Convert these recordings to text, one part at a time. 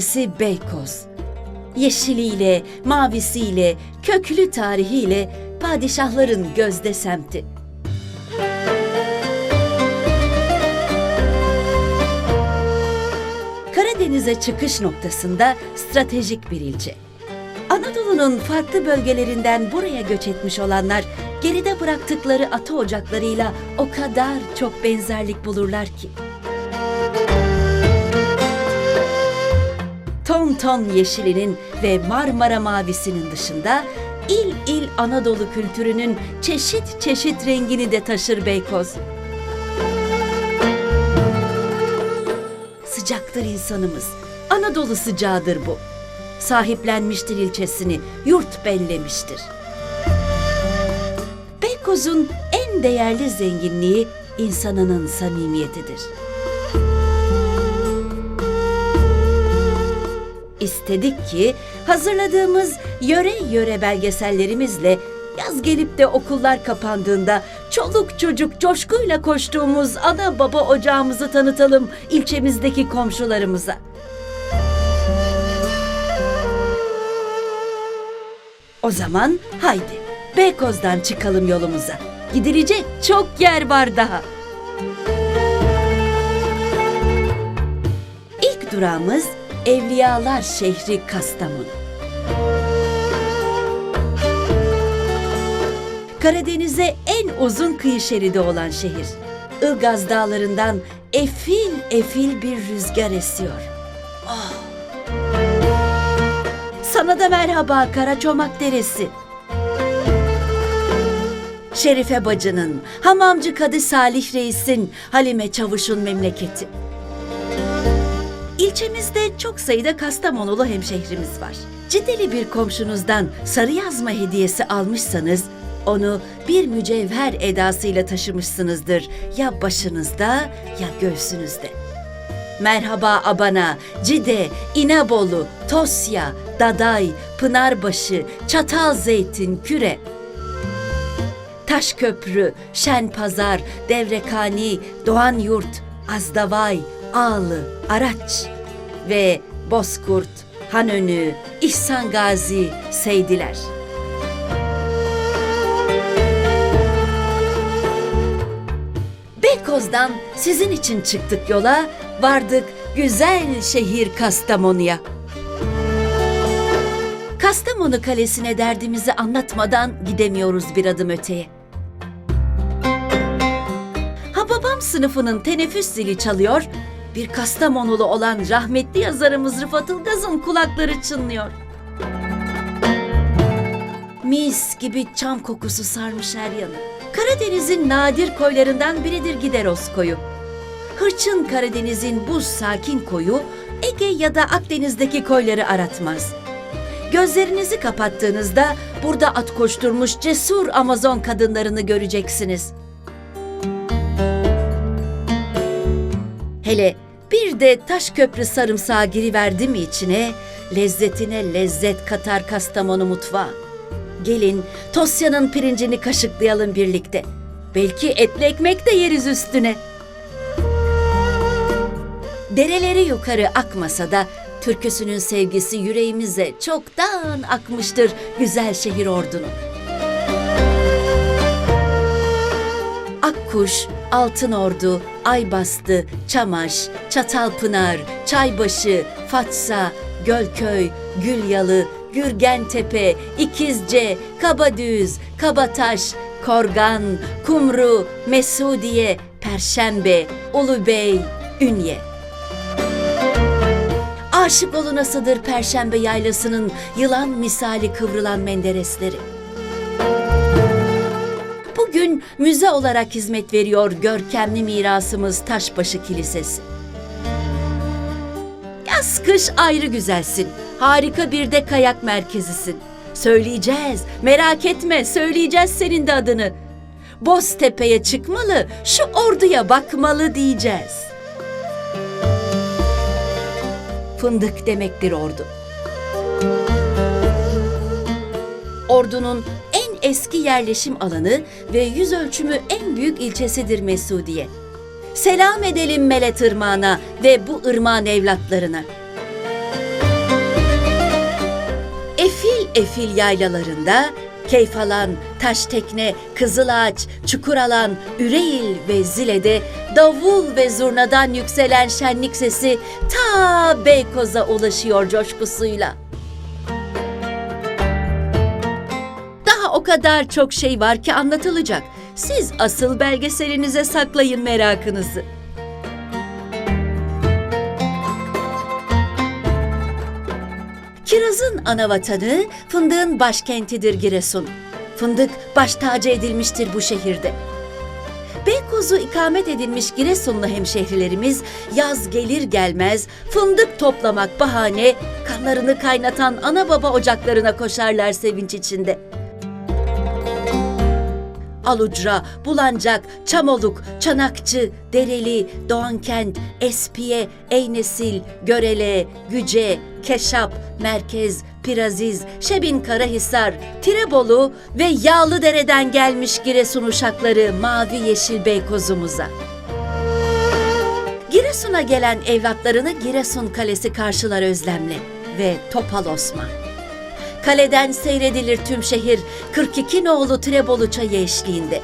Boğaz'ın incisi Beykoz. Yeşiliyle, mavisiyle, köklü tarihiyle padişahların gözde semti. Karadeniz'e çıkış noktasında stratejik bir ilçe. Anadolu'nun farklı bölgelerinden buraya göç etmiş olanlar geride bıraktıkları ata ocaklarıyla o kadar çok benzerlik bulurlar ki. Ton ton yeşilinin ve Marmara mavisinin dışında il il Anadolu kültürünün çeşit çeşit rengini de taşır Beykoz. Sıcaktır insanımız. Anadolu sıcağıdır bu. Sahiplenmiştir ilçesini, yurt bellemiştir. Beykoz'un en değerli zenginliği insanının samimiyetidir. İstedik ki hazırladığımız yöre yöre belgesellerimizle yaz gelip de okullar kapandığında çoluk çocuk coşkuyla koştuğumuz ana baba ocağımızı tanıtalım ilçemizdeki komşularımıza. O zaman haydi Beykoz'dan çıkalım yolumuza. Gidilecek çok yer var daha. İlk durağımız Evliyalar şehri Kastamonu. Karadeniz'e en uzun kıyı şeridi olan şehir. Ilgaz dağlarından efil efil bir rüzgar esiyor. Oh! Sana da merhaba Karaçomak Deresi. Şerife bacının, hamamcı Kadı Salih Reis'in, Halime Çavuş'un memleketi. İlçemizde çok sayıda Kastamonulu hemşehrimiz var. Ciddeli bir komşunuzdan sarı yazma hediyesi almışsanız onu bir mücevher edasıyla taşımışsınızdır ya başınızda ya göğsünüzde. Merhaba Abana, Cide, İnebolu, Tosya, Daday, Pınarbaşı, Çatalzeytin, Küre. Taşköprü, Şenpazar, Devrekani, Doğanyurt, Azdavay, Ağlı, Araç ve Bozkurt, Hanönü, İhsan Gazi, Seydiler. Beykoz'dan sizin için çıktık yola, vardık güzel şehir Kastamonu'ya. Kastamonu Kalesi'ne derdimizi anlatmadan gidemiyoruz bir adım öteye. Ha babam sınıfının teneffüs zili çalıyor, bir Kastamonulu olan rahmetli yazarımız Rıfat Ilgaz'ın kulakları çınlıyor. Mis gibi çam kokusu sarmış her yanı. Karadeniz'in nadir koylarından biridir Gideros koyu. Hırçın Karadeniz'in buz sakin koyu Ege ya da Akdeniz'deki koyları aratmaz. Gözlerinizi kapattığınızda burada at koşturmuş cesur Amazon kadınlarını göreceksiniz. Hele bir de taş köprü sarımsağı giriverdi mi içine, lezzetine lezzet katar Kastamonu mutfağı. Gelin Tosya'nın pirincini kaşıklayalım birlikte. Belki etli ekmek de yeriz üstüne. Dereleri yukarı akmasa da türküsünün sevgisi yüreğimize çoktan akmıştır güzel şehir ordunun. Akkuş, Altınordu, Aybastı, Çamaş, Çatalpınar, Çaybaşı, Fatsa, Gölköy, Gülyalı, Gürgentepe, İkizce, Kabadüz, Kabataş, Korgan, Kumru, Mesudiye, Perşembe, Ulubey, Ünye. Aşık olunasıdır Perşembe yaylasının yılan misali kıvrılan menderesleri. Bugün müze olarak hizmet veriyor görkemli mirasımız Taşbaşı Kilisesi. Yaz kış ayrı güzelsin. Harika bir de kayak merkezisin. Söyleyeceğiz, merak etme söyleyeceğiz senin de adını. Boztepe'ye çıkmalı, şu orduya bakmalı diyeceğiz. Fındık demektir ordu. Ordunun eski yerleşim alanı ve yüz ölçümü en büyük ilçesidir Mesudiye. Selam edelim Melet Irmağı'na ve bu ırmağın evlatlarına. Efil efil yaylalarında Keyfalan, Taş Tekne, Taştekne, Kızılağaç, Çukuralan, Üreil ve Zile'de davul ve zurnadan yükselen şenlik sesi ta Beykoz'a ulaşıyor coşkusuyla. Kadar çok şey var ki anlatılacak. Siz asıl belgeselinize saklayın merakınızı. Kirazın ana vatanı, fındığın başkentidir Giresun. Fındık baş tacı edilmiştir bu şehirde. Beykoz'u ikamet edilmiş Giresunlu hemşehrilerimiz yaz gelir gelmez fındık toplamak bahane kanlarını kaynatan ana baba ocaklarına koşarlar sevinç içinde. Alucra, Bulancak, Çamoluk, Çanakçı, Dereli, Doğankent, Espiye, Eynesil, Görele, Güce, Keşap, Merkez, Piraziz, Şebin Karahisar, Tirebolu ve Yağlıdere'den gelmiş Giresun uşakları mavi yeşil Beykoz'umuza. Giresun'a gelen evlatlarını Giresun Kalesi karşılar özlemle ve Topal Osman. Kaleden seyredilir tüm şehir 42 nolu Trebolu çayı eşliğinde.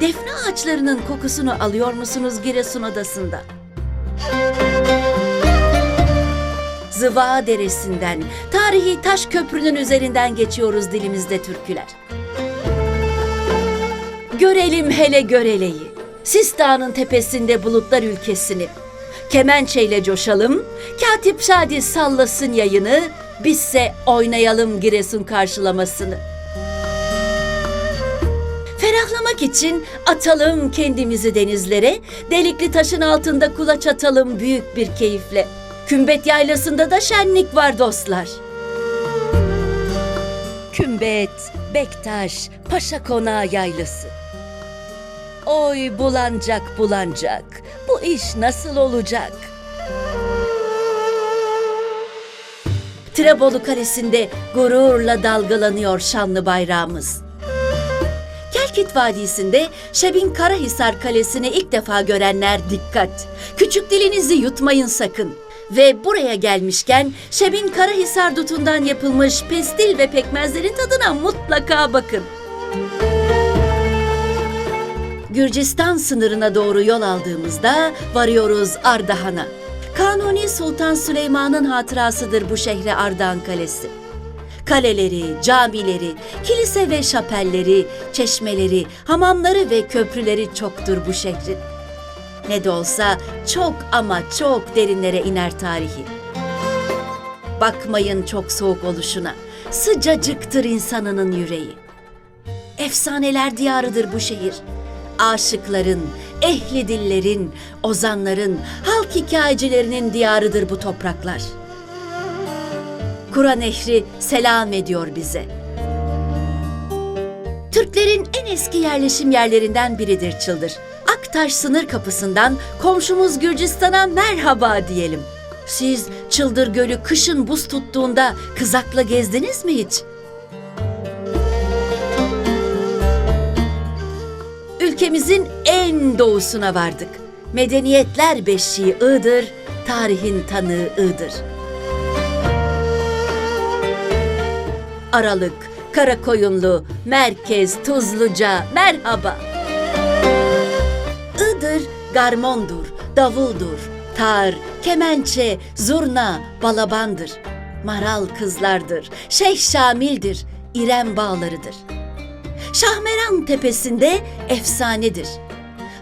Defne ağaçlarının kokusunu alıyor musunuz Giresun adasında? Zıva Deresi'nden, tarihi taş köprünün üzerinden geçiyoruz dilimizde türküler. Görelim hele göreleyi, Sistan'ın tepesinde bulutlar ülkesini. Kemençeyle coşalım, Katip Şadi sallasın yayını, bizse oynayalım Giresun karşılamasını. Ferahlamak için atalım kendimizi denizlere, delikli taşın altında kulaç atalım büyük bir keyifle. Kümbet yaylasında da şenlik var dostlar. Kümbet, Bektaş, Paşa Konağı yaylası. Oy bulancak bulancak, bu iş nasıl olacak? Tirebolu Kalesi'nde gururla dalgalanıyor şanlı bayrağımız. Kelkit Vadisi'nde Şebin Karahisar Kalesi'ni ilk defa görenler dikkat. Küçük dilinizi yutmayın sakın. Ve buraya gelmişken Şebin Karahisar dutundan yapılmış pestil ve pekmezlerin tadına mutlaka bakın. Gürcistan sınırına doğru yol aldığımızda varıyoruz Ardahan'a. Kanuni Sultan Süleyman'ın hatırasıdır bu şehre Ardahan Kalesi. Kaleleri, camileri, kilise ve şapelleri, çeşmeleri, hamamları ve köprüleri çoktur bu şehrin. Ne de olsa çok ama çok derinlere iner tarihi. Bakmayın çok soğuk oluşuna, sıcacıktır insanının yüreği. Efsaneler diyarıdır bu şehir. Aşıkların, ehli dillerin, ozanların, halk hikayecilerinin diyarıdır bu topraklar. Kura Nehri selam ediyor bize. Türklerin en eski yerleşim yerlerinden biridir Çıldır. Aktaş sınır kapısından komşumuz Gürcistan'a merhaba diyelim. Siz Çıldır Gölü kışın buz tuttuğunda kızakla gezdiniz mi hiç? Ülkemizin en doğusuna vardık. Medeniyetler beşiği Iğdır, tarihin tanığı Iğdır. Aralık, Karakoyunlu, Merkez, Tuzluca, merhaba. Iğdır, garmondur, davuldur, tar, kemençe, zurna, balabandır. Maral kızlardır, Şeyh Şamil'dir, İrem bağlarıdır. Şahmeran tepesinde efsanedir.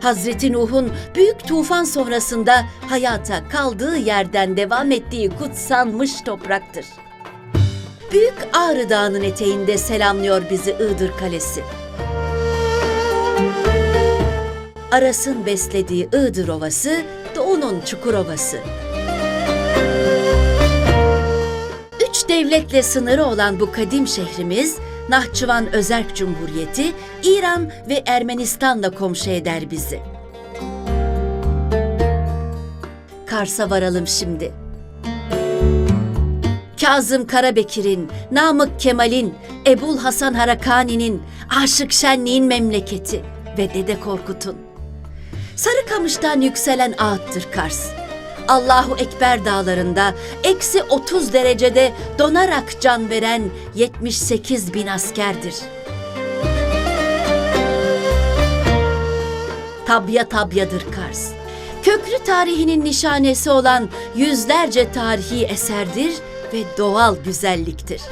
Hazreti Nuh'un büyük tufan sonrasında hayata kaldığı yerden devam ettiği kutsanmış topraktır. Büyük Ağrı Dağı'nın eteğinde selamlıyor bizi Iğdır Kalesi. Aras'ın beslediği Iğdır Ovası, Doğu'nun Çukurovası. Üç devletle sınırı olan bu kadim şehrimiz, Nahçıvan Özerk Cumhuriyeti, İran ve Ermenistan'la komşu eder bizi. Kars'a varalım şimdi. Kazım Karabekir'in, Namık Kemal'in, Ebul Hasan Harakani'nin, Aşık Şenliğin memleketi ve Dede Korkut'un. Sarıkamış'tan yükselen ağıttır Kars. Allahu Ekber dağlarında eksi 30 derecede donarak can veren 78 bin askerdir. Tabya tabyadır Kars. Köklü tarihinin nişanesi olan yüzlerce tarihi eserdir ve doğal güzelliktir.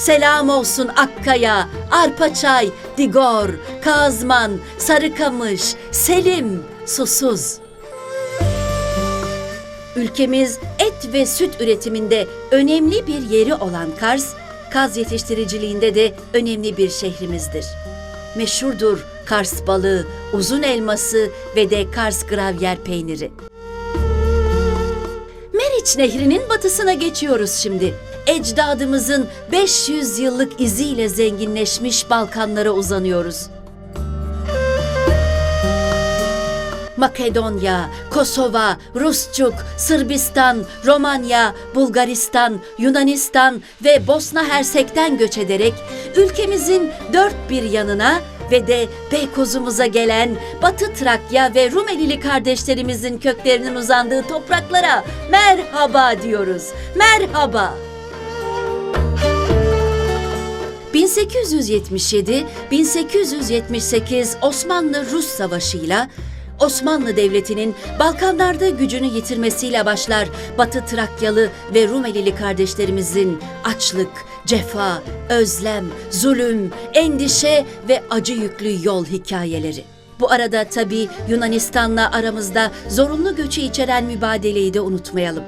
Selam olsun Akkaya, Arpaçay, Digor, Kazman, Sarıkamış, Selim, Susuz. Ülkemiz et ve süt üretiminde önemli bir yeri olan Kars, kaz yetiştiriciliğinde de önemli bir şehrimizdir. Meşhurdur Kars balığı, uzun elması ve de Kars gravyer peyniri. Meriç Nehri'nin batısına geçiyoruz şimdi. Ecdadımızın 500 yıllık iziyle zenginleşmiş Balkanlara uzanıyoruz. Makedonya, Kosova, Rusçuk, Sırbistan, Romanya, Bulgaristan, Yunanistan ve Bosna Hersek'ten göç ederek ülkemizin dört bir yanına ve de Beykozumuza gelen Batı Trakya ve Rumelili kardeşlerimizin köklerinin uzandığı topraklara merhaba diyoruz. Merhaba. 1877-1878 Osmanlı-Rus Savaşı'yla Osmanlı Devleti'nin Balkanlarda gücünü yitirmesiyle başlar Batı Trakyalı ve Rumelili kardeşlerimizin açlık, cefa, özlem, zulüm, endişe ve acı yüklü yol hikayeleri. Bu arada tabii Yunanistan'la aramızda zorunlu göçü içeren mübadeleyi de unutmayalım.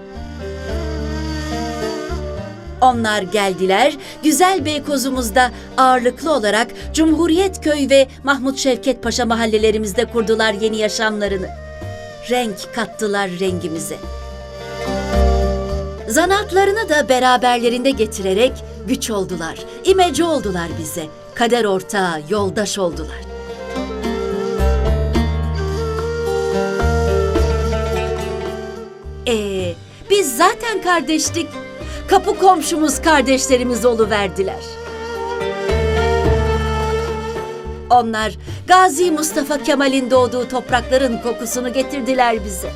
Onlar geldiler, güzel Beykozumuzda ağırlıklı olarak Cumhuriyet Köy ve Mahmut Şevket Paşa mahallelerimizde kurdular yeni yaşamlarını. Renk kattılar rengimize. Zanaatlarını da beraberlerinde getirerek güç oldular, imece oldular bize, kader ortağı, yoldaş oldular. Ee, biz zaten kardeştik. Kapı komşumuz kardeşlerimiz oluverdiler. Onlar Gazi Mustafa Kemal'in doğduğu toprakların kokusunu getirdiler bize.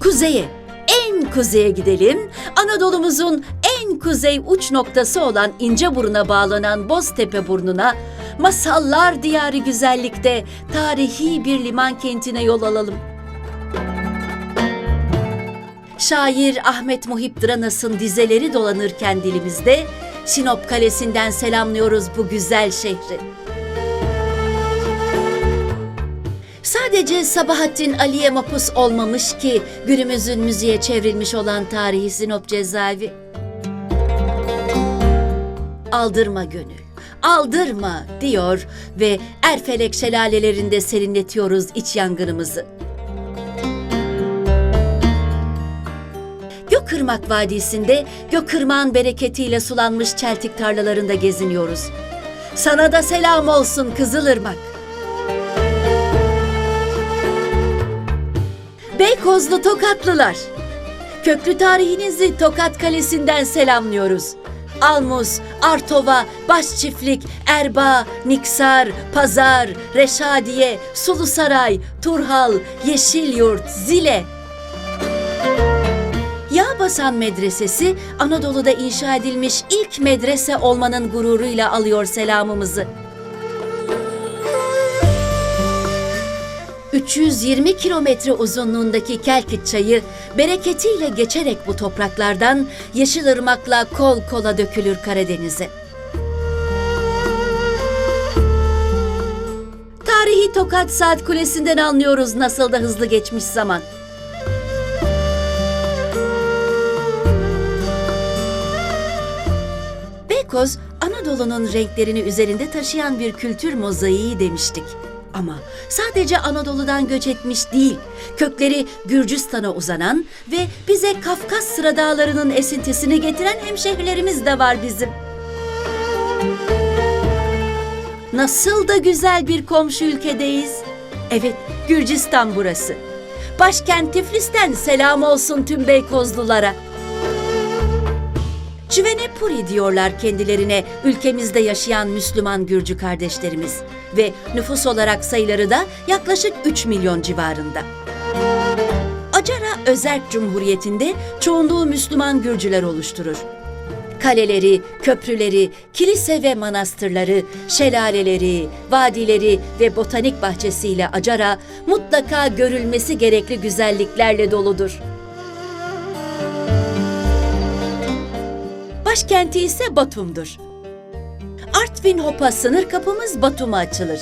Kuzeye, en kuzeye gidelim. Anadolu'muzun en kuzey uç noktası olan İnceburun'a bağlanan Boztepe burnuna, masallar diyarı güzellikte tarihi bir liman kentine yol alalım. Şair Ahmet Muhip Dranas'ın dizeleri dolanırken dilimizde, Sinop Kalesi'nden selamlıyoruz bu güzel şehri. Sadece Sabahattin Ali'ye mapus olmamış ki günümüzün müziğe çevrilmiş olan tarihi Sinop cezaevi. Aldırma gönül, aldırma diyor ve Erfelek şelalelerinde serinletiyoruz iç yangınımızı. Gökırmak Vadisi'nde Gökırmak'ın bereketiyle sulanmış çeltik tarlalarında geziniyoruz. Sana da selam olsun Kızılırmak. Beykozlu Tokatlılar. Köklü tarihinizi Tokat Kalesi'nden selamlıyoruz. Almus, Artova, Başçiftlik, Erbaa, Niksar, Pazar, Reşadiye, Sulusaray, Turhal, Yeşilyurt, Zile. Yağbasan Medresesi Anadolu'da inşa edilmiş ilk medrese olmanın gururuyla alıyor selamımızı. 320 kilometre uzunluğundaki Kelkit Çayı bereketiyle geçerek bu topraklardan Yeşilırmak'la kol kola dökülür Karadeniz'e. Tarihi Tokat Saat Kulesi'nden anlıyoruz nasıl da hızlı geçmiş zaman. Beykoz, Anadolu'nun renklerini üzerinde taşıyan bir kültür mozaiği demiştik. Ama sadece Anadolu'dan göç etmiş değil, kökleri Gürcistan'a uzanan ve bize Kafkas sıra dağlarının esintisini getiren hemşehrilerimiz de var bizim. Nasıl da güzel bir komşu ülkedeyiz. Evet, Gürcistan burası. Başkent Tiflis'ten selam olsun tüm Beykozlulara. Çüvenepuri diyorlar kendilerine ülkemizde yaşayan Müslüman Gürcü kardeşlerimiz ve nüfus olarak sayıları da yaklaşık 3 milyon civarında. Acara Özerk Cumhuriyeti'nde çoğunluğu Müslüman Gürcüler oluşturur. Kaleleri, köprüleri, kilise ve manastırları, şelaleleri, vadileri ve botanik bahçesiyle Acara mutlaka görülmesi gerekli güzelliklerle doludur. Başkenti ise Batum'dur. Artvin Hopa sınır kapımız Batum'a açılır.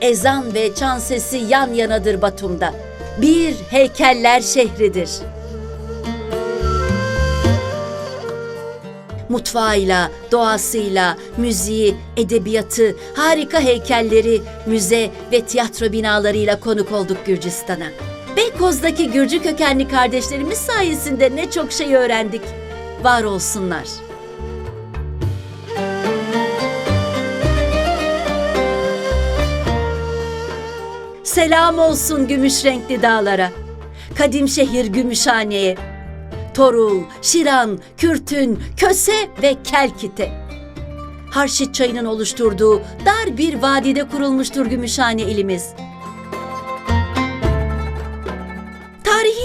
Ezan ve çan sesi yan yanadır Batum'da. Bir heykeller şehridir. Mutfağıyla, doğasıyla, müziği, edebiyatı, harika heykelleri, müze ve tiyatro binalarıyla konuk olduk Gürcistan'a. Beykoz'daki Gürcü kökenli kardeşlerimiz sayesinde ne çok şey öğrendik. Var olsunlar. Selam olsun gümüş renkli dağlara. Kadim şehir Gümüşhane'ye. Torul, Şiran, Kürtün, Köse ve Kelkit'e. Harşit çayının oluşturduğu dar bir vadide kurulmuştur Gümüşhane ilimiz.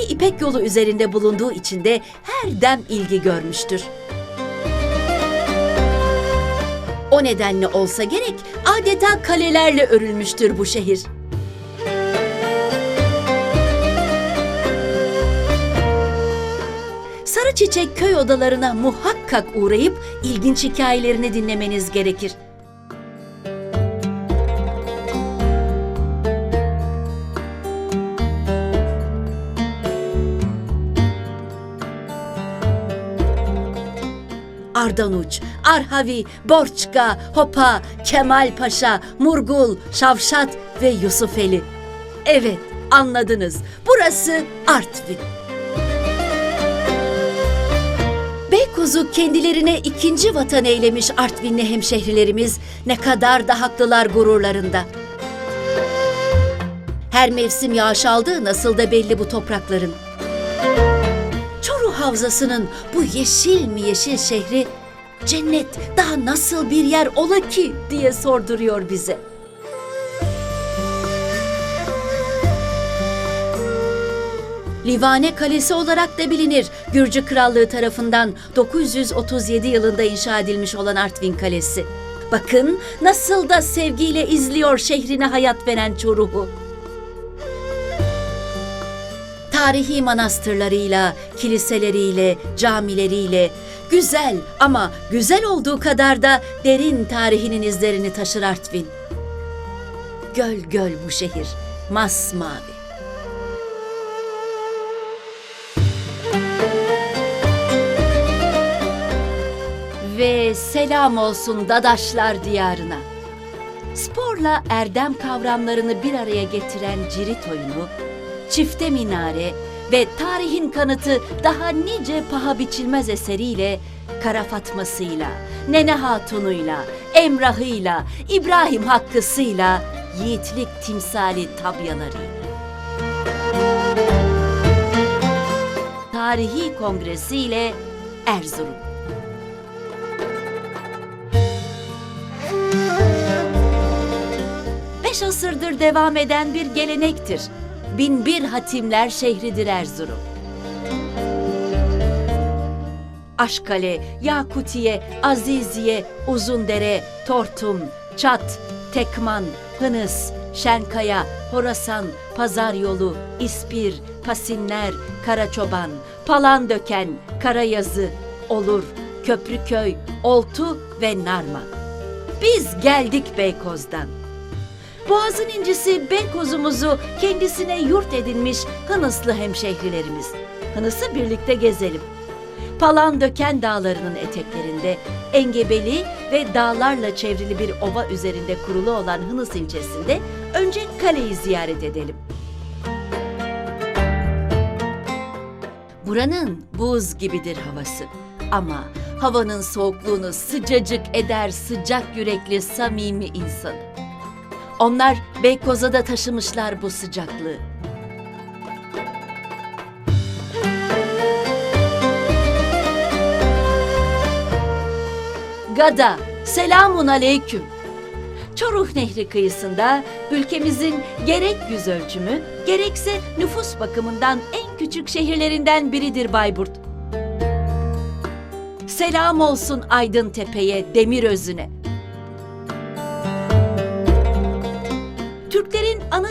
İpek yolu üzerinde bulunduğu için de her dem ilgi görmüştür. O nedenle olsa gerek adeta kalelerle örülmüştür bu şehir. Sarı Çiçek köy odalarına muhakkak uğrayıp ilginç hikayelerini dinlemeniz gerekir. Ardanuç, Arhavi, Borçka, Hopa, Kemal Paşa, Murgul, Şavşat ve Yusufeli. Evet, anladınız. Burası Artvin. Beykoz'u kendilerine ikinci vatan eylemiş Artvinli hemşehrilerimiz ne kadar da haklılar gururlarında. Her mevsim yağış aldığı nasıl da belli bu toprakların. Havzası'nın bu yeşil mi yeşil şehri cennet daha nasıl bir yer ola ki diye sorduruyor bize. Livane Kalesi olarak da bilinir. Gürcü Krallığı tarafından 937 yılında inşa edilmiş olan Artvin Kalesi. Bakın nasıl da sevgiyle izliyor şehrine hayat veren Çoruh'u. Tarihi manastırlarıyla, kiliseleriyle, camileriyle, güzel ama güzel olduğu kadar da derin tarihinin izlerini taşır Artvin. Göl göl bu şehir, masmavi. ve selam olsun Dadaşlar diyarına. Sporla erdem kavramlarını bir araya getiren cirit oyunu, çifte minare ve tarihin kanıtı daha nice paha biçilmez eseriyle, Kara Fatması'yla, Nene Hatun'uyla, Emrah'ıyla, İbrahim Hakkı'sıyla, yiğitlik timsali tabyalarıyla. Tarihi kongresiyle Erzurum. beş asırdır devam eden bir gelenektir. Binbir hatimler şehridir Erzurum. Aşkale, Yakutiye, Aziziye, Uzundere, Tortum, Çat, Tekman, Hınıs, Şenkaya, Horasan, Pazar Yolu, İspir, Pasinler, Karaçoban, Palandöken, Karayazı, Olur, Köprüköy, Oltu ve Narman. Biz geldik Beykoz'dan. Boğazın incisi Beykoz'umuzu kendisine yurt edinmiş Hınıslı hemşehrilerimiz. Hınıs'ı birlikte gezelim. Palandöken dağlarının eteklerinde engebeli ve dağlarla çevrili bir ova üzerinde kurulu olan Hınıs ilçesinde önce kaleyi ziyaret edelim. Buranın buz gibidir havası. Ama havanın soğukluğunu sıcacık eder sıcak yürekli samimi insanı. Onlar Beykoz'a da taşımışlar bu sıcaklığı. Gada, selamun aleyküm. Çoruh Nehri kıyısında ülkemizin gerek yüz ölçümü gerekse nüfus bakımından en küçük şehirlerinden biridir Bayburt. Selam olsun Aydın Tepe'ye, Demir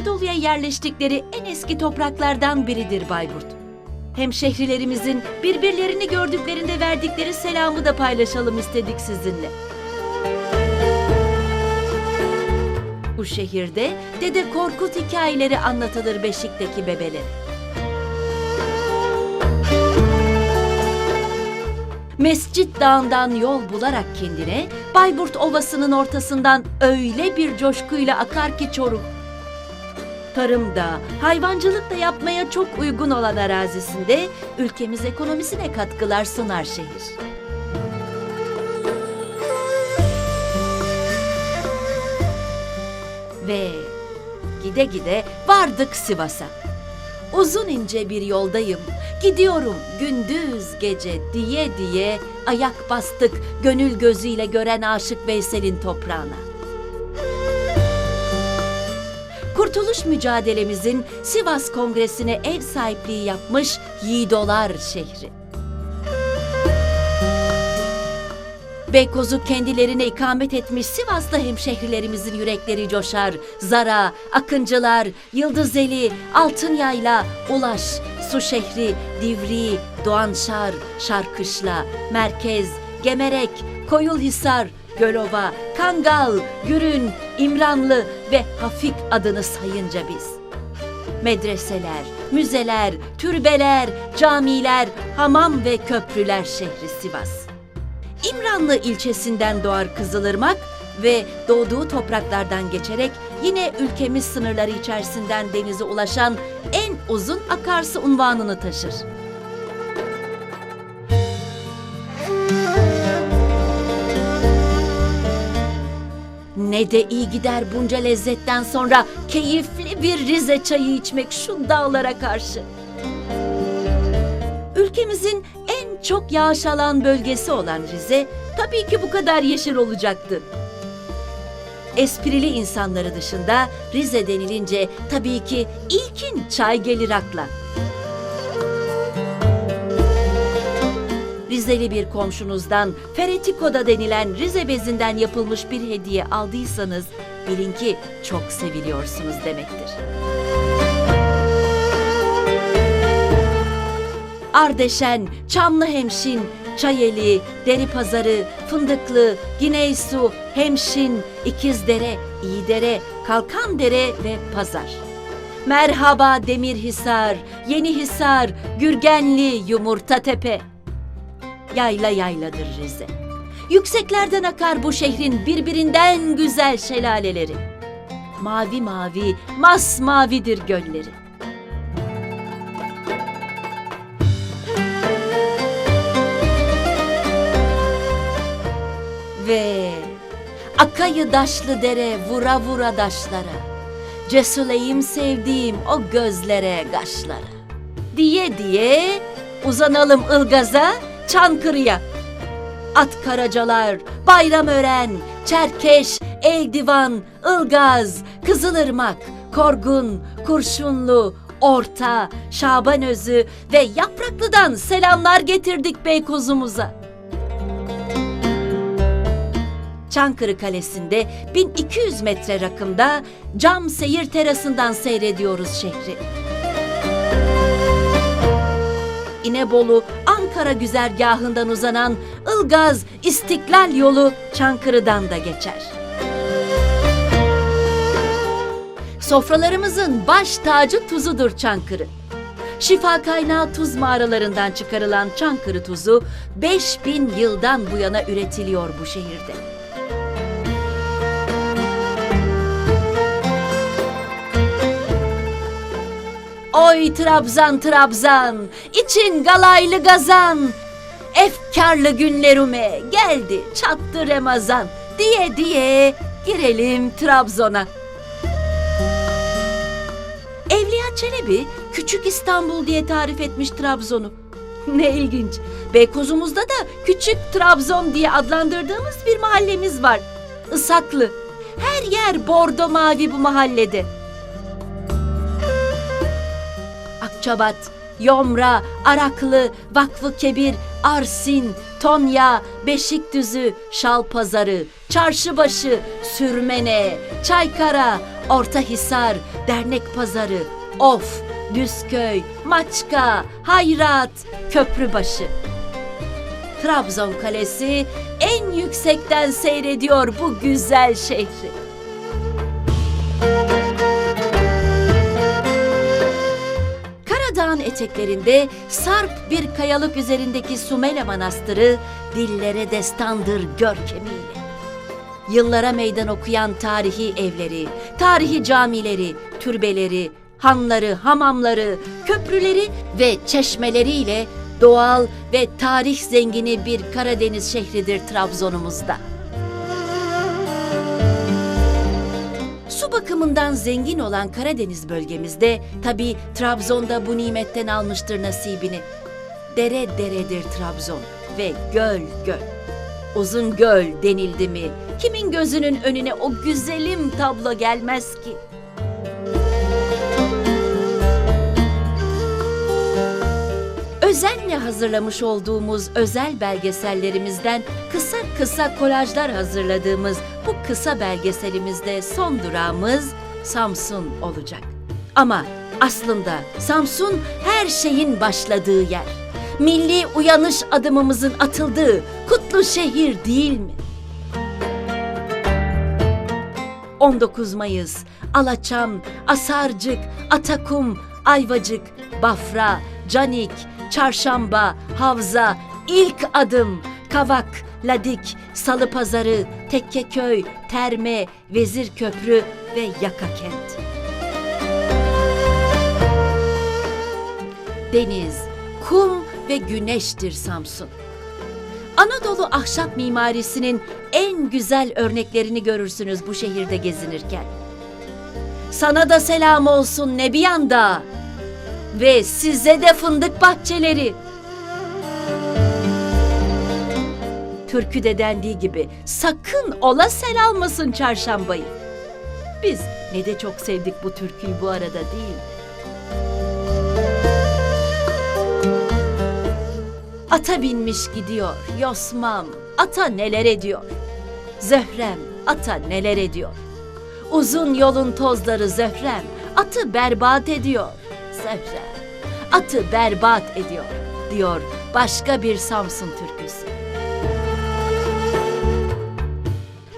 Anadolu'ya yerleştikleri en eski topraklardan biridir Bayburt. Hem şehrilerimizin birbirlerini gördüklerinde verdikleri selamı da paylaşalım istedik sizinle. Bu şehirde Dede Korkut hikayeleri anlatılır Beşik'teki bebeler. Mescit Dağı'ndan yol bularak kendine Bayburt Ovası'nın ortasından öyle bir coşkuyla akar ki Çoruh. Tarımda, hayvancılık da yapmaya çok uygun olan arazisinde ülkemiz ekonomisine katkılar sunar şehir. Ve gide gide vardık Sivas'a. Uzun ince bir yoldayım. Gidiyorum gündüz gece diye diye ayak bastık gönül gözüyle gören aşık Veysel'in toprağına. Kurtuluş mücadelemizin Sivas Kongresi'ne ev sahipliği yapmış Yiğidolar şehri. Beykoz'u kendilerine ikamet etmiş Sivaslı hemşehrilerimizin yürekleri coşar. Zara, Akıncılar, Yıldızeli, Altınyayla, Ulaş, Suşehri, Divri, Doğanşar, Şarkışla, Merkez, Gemerek, Koyulhisar, Gölova, Kangal, Gürün, İmranlı ve Hafik adını sayınca biz. Medreseler, müzeler, türbeler, camiler, hamam ve köprüler şehri Sivas. İmranlı ilçesinden doğar Kızılırmak ve doğduğu topraklardan geçerek yine ülkemiz sınırları içerisinden denize ulaşan en uzun akarsu unvanını taşır. Ne de iyi gider bunca lezzetten sonra keyifli bir Rize çayı içmek şu dağlara karşı. Ülkemizin en çok yağış alan bölgesi olan Rize tabii ki bu kadar yeşil olacaktı. Esprili insanları dışında Rize denilince tabii ki ilkin çay gelir akla. Rizeli bir komşunuzdan Feretiko'da denilen Rize bezinden yapılmış bir hediye aldıysanız bilin ki çok seviliyorsunuz demektir. Ardeşen, Çamlıhemşin, Çayeli, Deripazarı, Fındıklı, Güneysu, Hemşin, İkizdere, İyidere, Kalkandere ve Pazar. Merhaba Demirhisar, Yenihisar, Gürgenli, Yumurtatepe. Yayla yayladır Rize. Yükseklerden akar bu şehrin birbirinden güzel şelaleleri. Mavi mavi, masmavidir gölleri. Ve akayı daşlı dere vura vura daşlara. Cesuleyim sevdiğim o gözlere gaşlara. Diye diye uzanalım Ilgaz'a, Çankırı'ya. At karacalar, Bayramören, Çerkeş, Eldivan, Ilgaz, Kızılırmak, Korgun, Kurşunlu, Orta, Şabanözü ve Yapraklı'dan selamlar getirdik Beykoz'umuza. Çankırı Kalesi'nde 1200 metre rakımda cam seyir terasından seyrediyoruz şehri. İnebolu Ankara güzergahından uzanan Ilgaz İstiklal yolu Çankırı'dan da geçer. Sofralarımızın baş tacı tuzudur Çankırı. Şifa kaynağı tuz mağaralarından çıkarılan Çankırı tuzu 5000 yıldan bu yana üretiliyor bu şehirde. Oy Trabzan Trabzan, için galaylı gazan. Efkarlı günlerime geldi çattı Ramazan diye diye girelim Trabzon'a. Evliya Çelebi küçük İstanbul diye tarif etmiş Trabzon'u. Ne ilginç. Beykozumuzda da küçük Trabzon diye adlandırdığımız bir mahallemiz var. Isaklı. Her yer bordo mavi bu mahallede. Akçabat, Yomra, Araklı, Vakfı Kebir, Arsin, Tonya, Beşikdüzü, Şalpazarı, Çarşıbaşı, Sürmene, Çaykara, Ortahisar, Dernek Pazarı, Of, Düzköy, Maçka, Hayrat, Köprübaşı. Trabzon Kalesi en yüksekten seyrediyor bu güzel şehri. Karadağ'ın eteklerinde sarp bir kayalık üzerindeki Sumele Manastırı dillere destandır görkemiyle. Yıllara meydan okuyan tarihi evleri, tarihi camileri, türbeleri, hanları, hamamları, köprüleri ve çeşmeleriyle doğal ve tarih zengini bir Karadeniz şehridir Trabzon'umuzda. Bakımından zengin olan Karadeniz bölgemizde tabi Trabzon'da bu nimetten almıştır nasibini. Dere deredir Trabzon ve göl göl. Uzun göl denildi mi kimin gözünün önüne o güzelim tablo gelmez ki? Özenle hazırlamış olduğumuz özel belgesellerimizden kısa kısa kolajlar hazırladığımız bu kısa belgeselimizde son durağımız Samsun olacak. Ama aslında Samsun her şeyin başladığı yer. Milli uyanış adımımızın atıldığı kutlu şehir değil mi? 19 Mayıs, Alaçam, Asarcık, Atakum, Ayvacık, Bafra, Canik, Çarşamba, Havza, İlk Adım, Kavak, Ladik, Salıpazarı, Tekkeköy, Terme, Vezirköprü ve Yakakent. Deniz, kum ve güneştir Samsun. Anadolu ahşap mimarisinin en güzel örneklerini görürsünüz bu şehirde gezinirken. Sana da selam olsun Nebiyan'da ve size de fındık bahçeleri. Türküde dendiği gibi sakın ola sel almasın çarşambayı. Biz ne de çok sevdik bu türküyü bu arada değil? Ata binmiş gidiyor Yosmam, ata neler ediyor. Zöhrem, ata neler ediyor. Uzun yolun tozları Zöhrem, atı berbat ediyor. Zöhrem, atı berbat ediyor, diyor başka bir Samsun türküsü.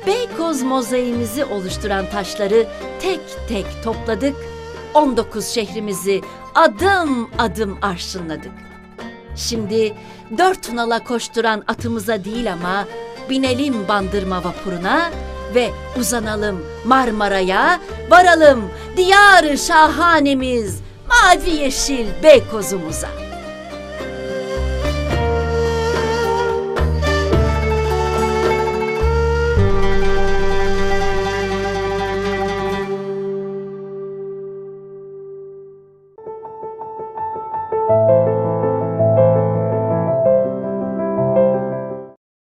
Beykoz mozaiğimizi oluşturan taşları tek tek topladık, 19 şehrimizi adım adım arşınladık. Şimdi dört nala koşturan atımıza değil ama binelim bandırma vapuruna ve uzanalım Marmara'ya, varalım diyarı şahanemiz mavi yeşil Beykoz'umuza.